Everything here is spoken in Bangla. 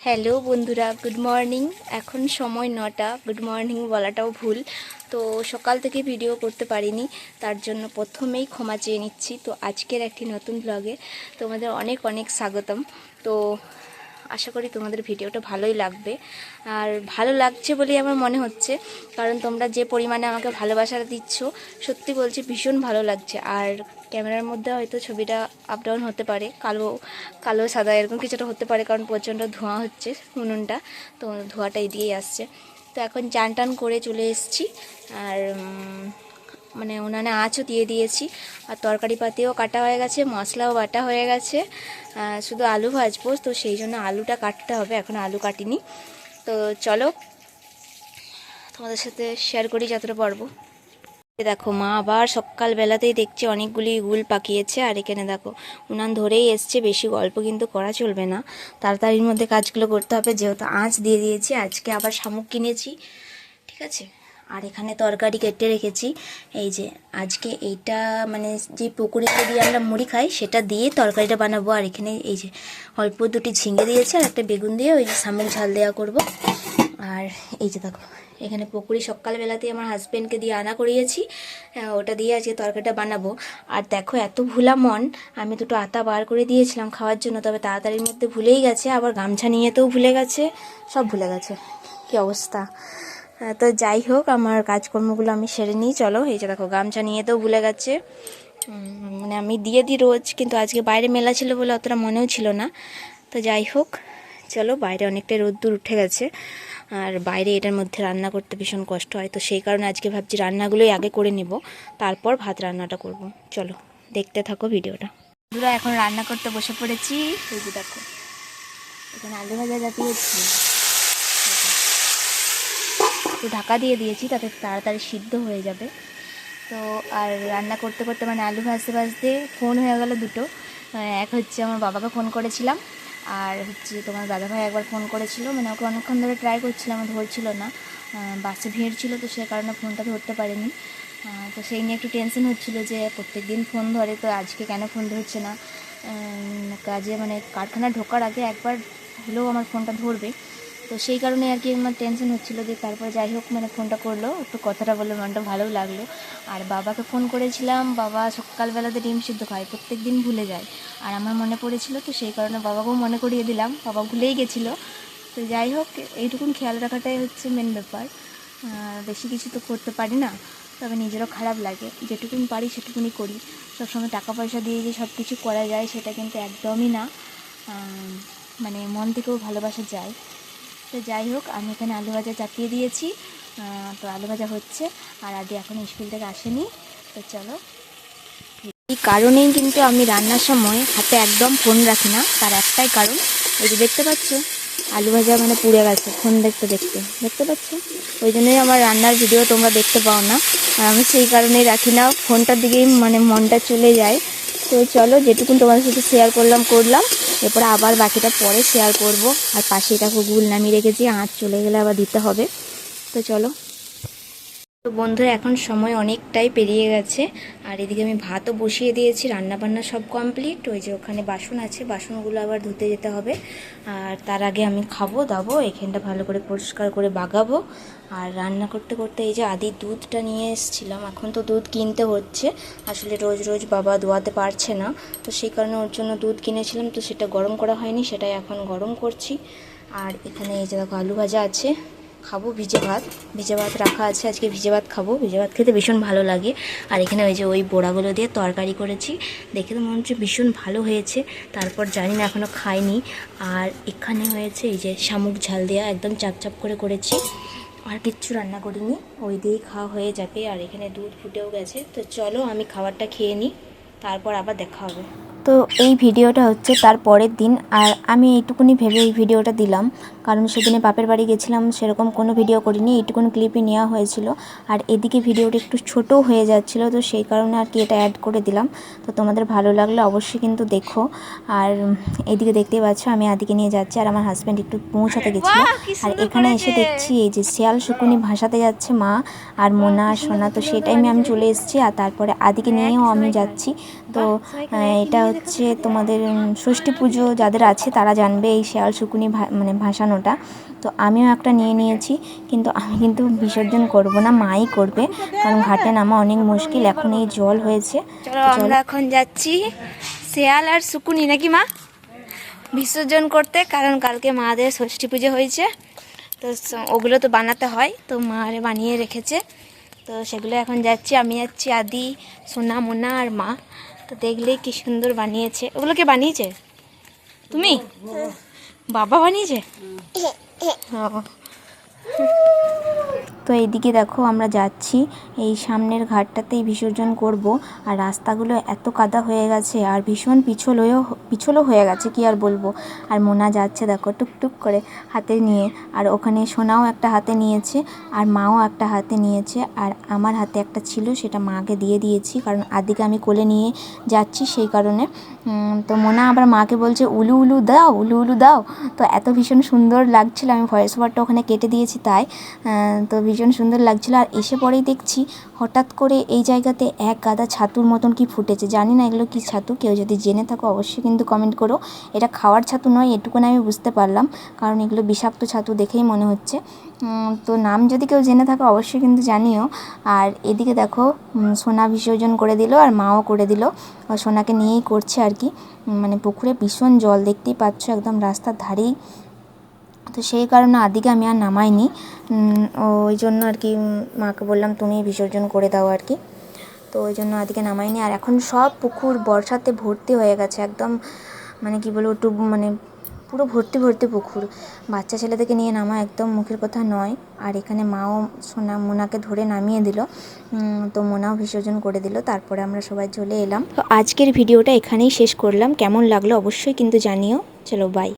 হ্যালো বন্ধুরা গুড মর্নিং এখন সময় নটা গুড মর্নিং বলাটাও ভুল। তো সকাল থেকে ভিডিও করতে পারিনি, তার জন্য প্রথমেই ক্ষমা চেয়ে নিচ্ছি। তো আজকের একটি নতুন ব্লগে তোমাদের অনেক অনেক স্বাগতম। তো আশা করি তোমাদের ভিডিওটা ভালোই লাগবে। আর ভালো লাগছে বলেই আমার মনে হচ্ছে, কারণ তোমরা যে পরিমাণে আমাকে ভালোবাসা দিচ্ছ, সত্যি বলছি ভীষণ ভালো লাগছে। আর ক্যামেরার মধ্যে হয়তো ছবিটা আপ ডাউন হতে পারে, কালো কালো, সাদা এরকম কিছুটা হতে পারে, কারণ প্রচণ্ড ধোঁয়া হচ্ছে উনুনটা, তো ধোঁয়াটা এদিকেই আসছে। তো এখন চান টান করে চলে এসেছি, আর মানে উনানে আঁচও দিয়ে দিয়েছি। আর তরকারি পাতিও কাটা হয়ে গেছে, মশলাও বাটা হয়ে গেছে। শুধু আলু ভাজবো, তো সেই জন্য আলুটা কাটতে হবে, এখন আলু কাটিনি। তো চলো, তোমাদের সাথে শেয়ার করি যতটা পারব। দেখো, মা আবার সকালবেলাতেই দেখছি অনেকগুলি গুল পাকিয়েছে, আর এখানে দেখো, উনান ধরেই এসছে, বেশি গল্প কিন্তু করা চলবে না। তাড়াতাড়ির মধ্যে কাজগুলো করতে হবে, যেহেতু আঁচ দিয়ে দিয়েছি, আজকে আবার শামুক কিনেছি, ঠিক আছে? আর এখানে তরকারি কেটে রেখেছি। এই যে, আজকে এইটা মানে যে পকুড়িটা দিয়ে আমরা মুড়ি খাই, সেটা দিয়ে তরকারিটা বানাবো। আর এখানে এই যে, অল্প দুটি ঝিঙে দিয়েছে আর একটা বেগুন দিয়ে ওই যে শামুক ঝাল দেওয়া করব। আর এই যে দেখো, এখানে পকুড়ি সকালবেলাতেই আমার হাজব্যান্ডকে দিয়ে আনা করিয়েছি। ওটা দিয়ে আজকে তরকারিটা বানাবো। আর দেখো, এত ভুলা মন, আমি দুটো আতা বার করে দিয়েছিলাম খাওয়ার জন্য, তবে তাড়াতাড়ির মধ্যে ভুলেই গেছে। আবার গামছা নিয়ে তো ভুলে গেছে। সব ভুলে গেছে। কি অবস্থা? তো যাই হোক, আমার কাজকর্মগুলো আমি সেরে নিই। চলো, এই যে দেখো, গামছা নিয়ে তো ভুলে গেছে। মানে আমি দিয়ে দিই রোজ, কিন্তু আজকে বাইরে মেলা ছিল বলে অতটা মনেও ছিল না। তো যাই হোক, চলো, বাইরে অনেকটা রোদ্দুর উঠে গেছে। আর বাইরে এটার মধ্যে রান্না করতে ভীষণ কষ্ট হয়। তো সেই কারণে আজকে ভাবছি রান্নাগুলোই আগে করে নেব। তারপর ভাত রান্নাটা করব। চলো, দেখতে থাকো ভিডিওটা। বন্ধুরা, এখন রান্না করতে বসে পড়েছি। দেখো, এখানে আলু ভাজা জাতিয়েছি। একটু ঢাকা দিয়ে দিয়েছি, তাতে তাড়াতাড়ি সিদ্ধ হয়ে যাবে। তো আর রান্না করতে করতে মানে আলু ভাজতে ভাজতে ফোন হয়ে গেল দুটো। এক হচ্ছে আমার বাবাকে ফোন করেছিলাম, আর হচ্ছে তোমার দাদাভাই একবার ফোন করেছিল। মানে ওকে অনেকক্ষণ ধরে ট্রাই করছিলাম ধরছিল না। বাসে ভিড় ছিল, তো সে কারণে ফোনটা ধরতে পারিনি। তো সেই নিয়ে একটু টেনশন হচ্ছিল যে প্রত্যেক দিন ফোন ধরে, তো আজকে কেন ফোন ধরছে না? কাজে মানে কারখানা ঢোকার আগে একবার হলেও আমার ফোনটা ধরবে। তো সেই কারণে আর কি আমার টেনশন হচ্ছিল যে তারপরে যাই হোক মানে ফোনটা করল, একটু কথাটা বলল, মনটা ভালোও লাগল। আর বাবাকে ফোন করেছিলাম, বাবা সকালবেলাতে ডিম সিদ্ধ খায় প্রত্যেক দিন ভুলে যায়। আর আমার মনে পড়েছিল তো সেই কারণে বাবাকেও মনে করিয়ে দিলাম, বাবা ভুলেই গেছিল। তো যাই হোক, এইটুকুন খেয়াল রাখাটাই হচ্ছে মেন ব্যাপার। বেশি কিছু তো করতে পারি না, তবে নিজেরও খারাপ লাগে। যেটুকুন পারি সেটুকুনি করি। সবসময় টাকা পয়সা দিয়ে যে সব কিছু করা যায়, সেটা কিন্তু একদমই না। মানে মন থেকেও ভালোবাসা যায়। তো যাই হোক, আমি এখানে আলু ভাজা চাপিয়ে দিয়েছি। তো আলু ভাজা হচ্ছে, আর আদি এখন স্কুল থেকে আসেনি। তো চলো। এই কারণেই কিন্তু আমি রান্নার সময় হাতে একদম ফোন রাখি না, তার একটাই কারণ। এই যে দেখতে পাচ্ছ, আলু ভাজা মানে পুড়ে গেছে, ফোন দেখতে দেখতে। দেখতে পাচ্ছ? ওই জন্যই আমার রান্নার ভিডিও তোমরা দেখতে পাও না। আর আমি সেই কারণেই রাখি না, ফোনটার দিকেই মানে মনটা চলে যায়। তো চলো যেটুকু তোমার সাথে শেয়ার করলাম করলাম। এরপরে আবার বাকিটা পরে শেয়ার করব। আর পাশে এটা গুল নামিয়ে রেখেছি, আঁচ চলে গেলে আবার দিতে হবে। তো চলো। তো বন্ধুরা এখন সময় অনেকটাই পেরিয়ে গেছে। আর এদিকে আমি ভাতও বসিয়ে দিয়েছি রান্না বান্না সব কমপ্লিট ওই যে ওখানে বাসন আছে, বাসনগুলো আবার ধুতে যেতে হবে। আর তার আগে আমি খাব, দাবো, এখানটা ভালো করে পরিষ্কার করে বাগাবো। আর রান্না করতে করতে এই যে আদি দুধটা নিয়ে এসেছিলাম, এখন তো দুধ কিনতে হচ্ছে। আসলে রোজ রোজ বাবা দোয়াতে পারছে না। তো সেই কারণে ওর জন্য দুধ কিনেছিলাম, তো সেটা গরম করা হয়নি, সেটাই এখন গরম করছি। আর এখানে এই যে দেখো আলু ভাজা আছে। খাব ভিজে ভাত। ভিজে ভাত রাখা আছে, আজকে ভিজে ভাত খাব। ভিজে ভাত খেতে ভীষণ ভালো লাগে। আর এখানে ওই যে ওই বোড়াগুলো দিয়ে তরকারি করেছি। দেখে তো মনে হচ্ছে ভীষণ ভালো হয়েছে। তারপর জানি না এখনও খাইনি। আর এখানে হয়েছে এই যে শামুক ঝাল দেওয়া একদম চাপ চাপ করে করেছি। আর কিচ্ছু রান্না করিনি। ওই দিয়েই খাওয়া হয়ে যাবে। আর এখানে দুধ ফুটেও গেছে। তো চলো আমি খাবারটা খেয়ে নিই। তারপর আবার দেখা হবে। তো এই ভিডিওটা হচ্ছে তার পরের দিন। আর আমি এইটুকুনি ভেবে এই ভিডিওটা দিলাম। কারণ সেদিনে বাপের বাড়ি গেছিলাম সেরকম কোনো ভিডিও করিনি এইটুকুন ক্লিপই নেওয়া হয়েছিল। আর এদিকে ভিডিওটা একটু ছোটও হয়ে যাচ্ছিল তো সেই কারণে আর কি এটা অ্যাড করে দিলাম। তো তোমাদের ভালো লাগলে অবশ্যই কিন্তু দেখো। আর এদিকে দেখতেই পাচ্ছ আমি আদিকে নিয়ে যাচ্ছি আর আমার হাজব্যান্ড একটু পৌঁছাতে গেছিল। আর এখানে এসে দেখছি এই যে শিয়াল শকুনি ভাসাতে যাচ্ছে মা আর মোনা আর সোনা তো সেই টাইমে আমি চলে এসেছি আর তারপরে আদিকে নিয়েও আমি যাচ্ছি। তো এটা হচ্ছে তোমাদের ষষ্ঠী পুজো যাদের আছে তারা জানবে এই শিয়াল শুকুনি মানে ভাসানোটা তো আমিও একটা নিয়ে নিয়েছি কিন্তু আমি কিন্তু বিসর্জন করব না মাই করবে। কারণ ঘাটে নামা অনেক মুশকিল এখন এই জল হয়েছে। আমরা এখন যাচ্ছি শেয়াল আর সুকুনি নাকি মা? বিসর্জন করতে কারণ কালকে মাদের ষষ্ঠী পুজো হয়েছে। তো ওগুলো তো বানাতে হয় তো মা আরে বানিয়ে রেখেছে। তো সেগুলো এখন যাচ্ছি আমি যাচ্ছি আদি সোনা মোনা আর মা। তো দেখলেই কি সুন্দর বানিয়েছে। ওগুলো কে বানিয়েছে? তুমি? বাবা বানিয়েছে ও। তো এইদিকে দেখো আমরা যাচ্ছি। এই সামনের ঘাটটাতেই বিসর্জন করব। আর রাস্তাগুলো এত কাদা হয়ে গেছে আর ভীষণ পিছল হয়েও পিছলও হয়ে গেছে, কি আর বলব। আর মোনা যাচ্ছে দেখো টুকটুক করে হাতে নিয়ে। আর ওখানে সোনাও একটা হাতে নিয়েছে আর মাও একটা হাতে নিয়েছে। আর আমার হাতে একটা ছিল, সেটা মাকে দিয়ে দিয়েছি। কারণ আদিকে আমি কোলে নিয়ে যাচ্ছি সেই কারণে। তো মোনা আবার মাকে বলছে, উলু উলু দাও, উলু উলু দাও। তো এত ভীষণ সুন্দর লাগছিল। আমি ভয়েস ওভারটা ওখানে কেটে দিয়েছি তাই। তো ভীষণ সুন্দর লাগছিল। আর এসে পরেই দেখছি হঠাৎ করে এই জায়গাতে এক গাদা ছাতুর মতন কি ফুটেছে। জানি না এগুলো কি ছাতু, কেউ যদি জেনে থাকো অবশ্যই কিন্তু কমেন্ট করো। এটা খাওয়ার ছাতু নয়, এটুকুন আমি বুঝতে পারলাম, কারণ এগুলো বিষাক্ত ছাতু দেখেই মনে হচ্ছে। তো নাম যদি কেউ জেনে থাকো অবশ্যই কিন্তু জানিও। আর এদিকে দেখো সোনা বিসর্জন করে দিল আর মাও করে দিল। সোনাকে নিয়েই করছে আর কি। মানে পুকুরে ভীষণ জল দেখতেই পাচ্ছ, একদম রাস্তার ধারেই। তো সেই কারণে আদিকে আমি আর নামাইনি। ওই জন্য আর কি মাকে বললাম, তুমি বিসর্জন করে দাও আর কি। তো ওই জন্য আদিকে নামাইনি। আর এখন সব পুকুর বর্ষাতে ভর্তি হয়ে গেছে, একদম মানে কি বলব একটু মানে পুরো ভর্তি ভর্তি পুকুর। বাচ্চা ছেলেদেরকে নিয়ে নামা একদম মুখের কথা নয়। আর এখানে মাও সোনা, মোনাকে ধরে নামিয়ে দিল। তো মোনাও বিসর্জন করে দিল। তারপরে আমরা সবাই চলে এলাম। তো আজকের ভিডিওটা এখানেই শেষ করলাম। কেমন লাগল অবশ্যই কিন্তু জানিও। চলো বাই